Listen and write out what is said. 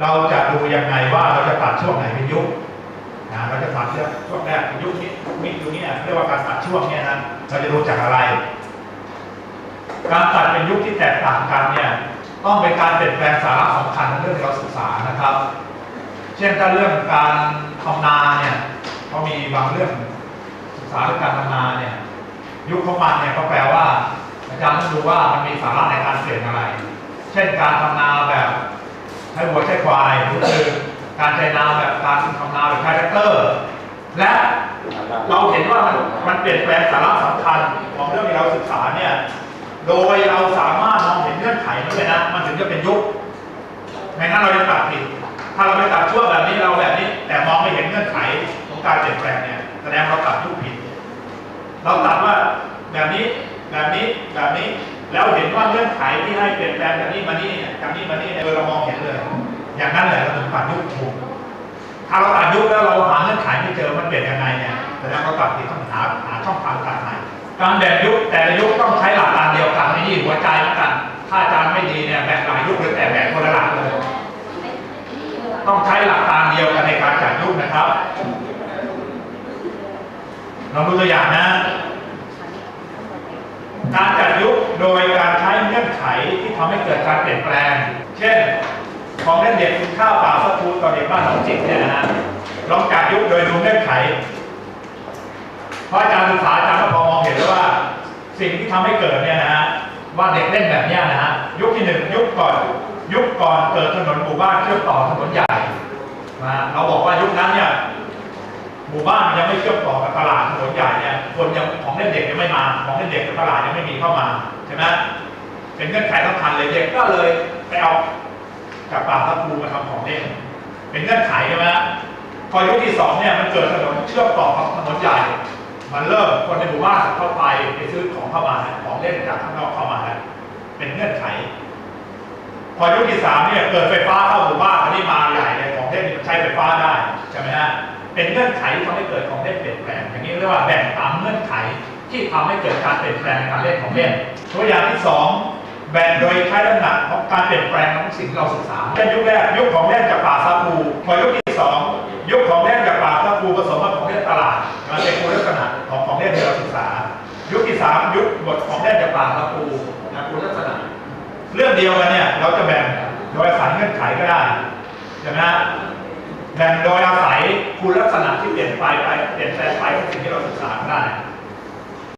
เราจะดูยังไงว่าเราจะตัดช่วงไหนเป็นยุคนะเราจะตัดเรื่องช่วงแรกเป็นยุคนี้มิดยุคนี้เรียกว่าการตัดช่วงเนี่ยนะเราจะดูจากอะไร การตัดเป็นยุคที่แตกต่างกันเนี่ยต้องเป็นการเปลี่ยนแปลงสาระสำคัญในเรื่องที่เราศึกษานะครับ เช่นถ้าเรื่องการทำนาเนี่ยเขามีบางเรื่องศึกษาเรื่องการทำนาเนี่ยยุคของมันเนี่ยก็แปลว่าอาจารย์ต้องดูว่ามันมีสาระในการเปลี่ยนอะไร เช่นการทำนาแบบ ใช้วัวใช้ควายหรือคือการใช้นาแบบการทำนาแบบใช้แรกเตอร์ และเราเห็นว่ามันมันเปลี่ยนแปลงสาระสำคัญของเรื่องที่เราศึกษาเนี่ยโดยเราสามารถมองเห็นเงื่อนไขมันเลยนะมันถึงจะเป็นยุคไม่งั้นเราจะตัดผิดถ้าเราไปตัดช่วงแบบนี้เราแบบนี้ แต่มองไม่เห็นเงื่อนไขของการเปลี่ยนแปลงเนี่ยแสดงเราตัดยุคผิด เราตัดว่าแบบนี้แบบนี้แบบนี้แล้วเห็นว่าเงื่อนไขที่ให้เปลี่ยนแปลงแบบนี้มานี่เนี่ยจากนี้มานี่เนี่ยเออเรามอง อย่างนั้นแหละเราถึงตัดยุคถูกถ้าเราตัดยุคแล้วเราหาเงื่อนไขไม่เจอมันเปลี่ยนยังไงเนี่ยแสดงเราตัดผิดต้องหาหาช่องทางตัดใหม่การแบ่งยุคแต่ละยุคต้องใช้หลักการเดียวกันในนี่หัวใจเหมือนกัน ถ้าอาจารย์ไม่ดีเนี่ยแบ่งหลายยุคเลยแต่แบ่งคนละหลักเลย ต้องใช้หลักการเดียวกันในการจัดยุคนะครับลองดูตัวอย่างนะ การจัดยุคโดยการใช้เงื่อนไขที่ทำให้เกิดการเปลี่ยนแปลง เช่น ของเล่นเด็กข้าวเปล่าสักทูต่อเด็กบ้านหนองจิตเนี่ยนะฮะลองจัดยุคโดยดูเงื่อนไขเพราะอาจารย์ศึกษาอาจารย์ก็พอมองเห็นแล้วว่าสิ่งที่ทำให้เกิดเนี่ยนะฮะว่าเด็กเล่นแบบนี้นะฮะยุคที่หนึ่งยุคก่อนยุคก่อนเกิดถนนหมู่บ้านเชื่อมต่อถนนใหญ่นะเราบอกว่ายุคนั้นเนี่ยหมู่บ้านมันยังไม่เชื่อมต่อกับตลาดถนนใหญ่เนี่ยคนยังของเล่นเด็กยังไม่มาของเล่นเด็กกับตลาดยังไม่มีเข้ามาใช่ไหมเป็นเงื่อนไขสำคัญเลยเด็กก็เลยไปเอา จากป่าตะปูมาทำของเล่นเป็นเงื่อนไขใช่ไหมพอยุคที่สองเนี่ยมันเกิดถนนเชื่อมต่อกับถนนใหญ่ มันเริ่มคนในหมู่บ้านเข้าไปไปซื้อของเข้ามานะของเล่นจากข้างนอกเข้ามานะเป็นเงื่อนไข พอยุคที่สามเนี่ยเกิดไฟฟ้าเข้าหมู่บ้านอันนี้มาใหญ่เลยของเล่นใช้ไฟฟ้าได้ใช่ไหมฮะเป็นเงื่อนไขที่ทำให้เกิดของเล่นเปลี่ยนแปลงอย่างนี้เรียกว่าแบ่งตามเงื่อนไขที่ทำให้เกิดการเปลี่ยนแปลงในการเล่นของเล่นตัวอย่างที่สอง แบ่งโดยใช้น้ำหนักของการเปลี่ยนแปลงของสิ่งที่เราศึกษาเป็นยุคแรกยุคของเล่จากป่าซาปูพอยุคที่สองยุคของเล่จากป่าซาปูผสมกับของเล่นตลาดมันเป็นคุณลักษณะของของเล่นที่เราศึกษา ยุคที่สามยุคบทของเล่จากป่าซาปูนะคุณลักษณะ เรื่องเดียวกันเนี่ยเราจะแบ่งโดยอาศัยเงื่อนไขก็ได้ใช่ไหมแบ่งโดยอาศัยคุณลักษณะที่เปลี่ยนไปไปเปลี่ยนแปลงไปของสิ่งที่เราศึกษาได้